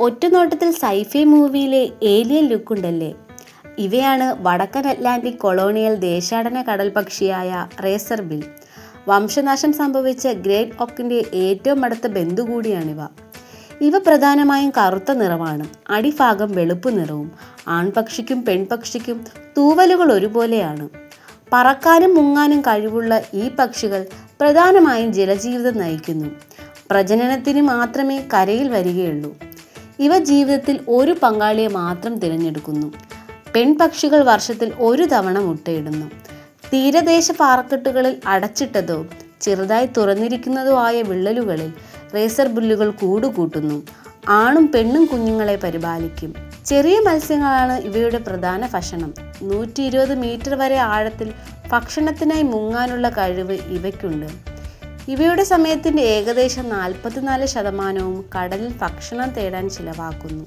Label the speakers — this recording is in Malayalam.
Speaker 1: ഒറ്റനോട്ടത്തിൽ സൈഫി മൂവിയിലെ ഏലിയൻ ലുക്കുണ്ടല്ലേ? ഇവയാണ് വടക്കൻ അറ്റ്ലാന്റിക് കൊളോണിയൽ ദേശാടന കടൽ പക്ഷിയായ റേസർ ബിൽ. വംശനാശം സംഭവിച്ച ഗ്രേറ്റ് ഒക്കിന്റെ ഏറ്റവും അടുത്ത ബന്ധു കൂടിയാണിവ. ഇവ പ്രധാനമായും കറുത്ത നിറമാണ് അടിഭാഗം വെളുപ്പ് നിറവും ആൺപക്ഷിക്കും പെൺപക്ഷിക്കും തൂവലുകൾ ഒരുപോലെയാണ്. പറക്കാനും മുങ്ങാനും കഴിവുള്ള ഈ പക്ഷികൾ പ്രധാനമായും ജലജീവിതം നയിക്കുന്നു. പ്രജനനത്തിന് മാത്രമേ കരയിൽ വരികയുള്ളൂ. ഇവ ജീവിതത്തിൽ ഒരു പങ്കാളിയെ മാത്രം തിരഞ്ഞെടുക്കുന്നു. പെൺപക്ഷികൾ വർഷത്തിൽ ഒരു തവണ മുട്ടയിടുന്നു. തീരദേശ പാറക്കെട്ടുകളിൽ അടച്ചിട്ടതോ ചെറുതായി തുറന്നിരിക്കുന്നതോ ആയ വിള്ളലുകളിൽ റേസർ ബുല്ലുകൾ കൂടുകൂട്ടുന്നു. ആണും പെണ്ണും കുഞ്ഞുങ്ങളെ പരിപാലിക്കും. ചെറിയ മത്സ്യങ്ങളാണ് ഇവയുടെ പ്രധാന ഭക്ഷണം. നൂറ്റി ഇരുപത് മീറ്റർ വരെ ആഴത്തിൽ ഭക്ഷണത്തിനായി മുങ്ങാനുള്ള കഴിവ് ഇവയ്ക്കുണ്ട്. ഇവയുടെ സമയത്തിന്റെ ഏകദേശം നാൽപ്പത്തിനാല് ശതമാനവും കടലിൽ ഭക്ഷണം തേടാൻ ചിലവാക്കുന്നു.